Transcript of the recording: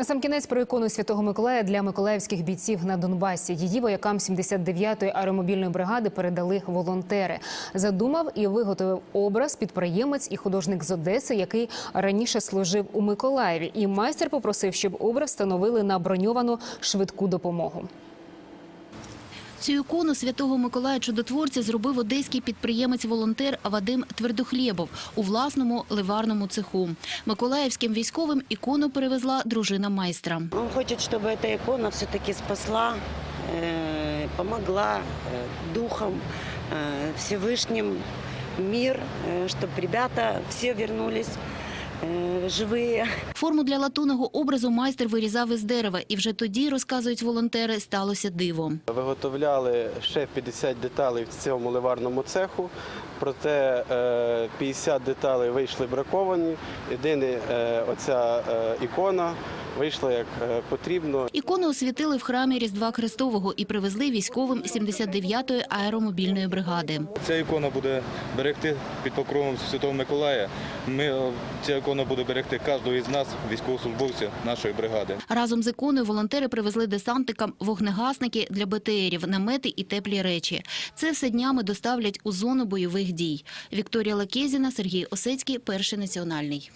Насамкінець про ікону Святого Миколая для миколаївських бійців на Донбасі. Її воякам 79-ї аеромобільної бригади передали волонтери. Задумав і виготовив образ підприємець і художник з Одеси, який раніше служив у Миколаєві. І майстер попросив, щоб образ встановили на броньовану швидку допомогу. Цю ікону святого Миколая Чудотворця зробив одеський підприємець-волонтер Вадим Твердохлєбов у власному ливарному цеху. Миколаївським військовим ікону перевезла дружина майстра. Он хочет, чтобы эта икона все-таки спасла, э, помогла э, духом э, Всевышним мир, чтобы ребята все вернулись э, живые. Форму для латунного образу майстер вирізав із дерева, і вже тоді, розказують волонтери, сталося диво. Виготовляли ще 50 деталей в цьому ливарному цеху, проте е, 50 деталей вийшли браковані. Єдине, е, оця е, ікона вийшла як е, потрібно. Ікону освятили в храмі Різдва Христового і привезли військовим 79-ї аеромобільної бригади. Ця ікона буде берегти під покровом Святого Миколая. Ми, е, ця ікона буде берегти кожного із нас, військовослужбовців нашої бригади. Разом з іконою волонтери привезли десантникам вогнегасники для БТРів, намети і теплі речі. Це все днями доставлять у зону бойових дій. Вікторія Лакезіна, Сергій Осецький, Перший національний.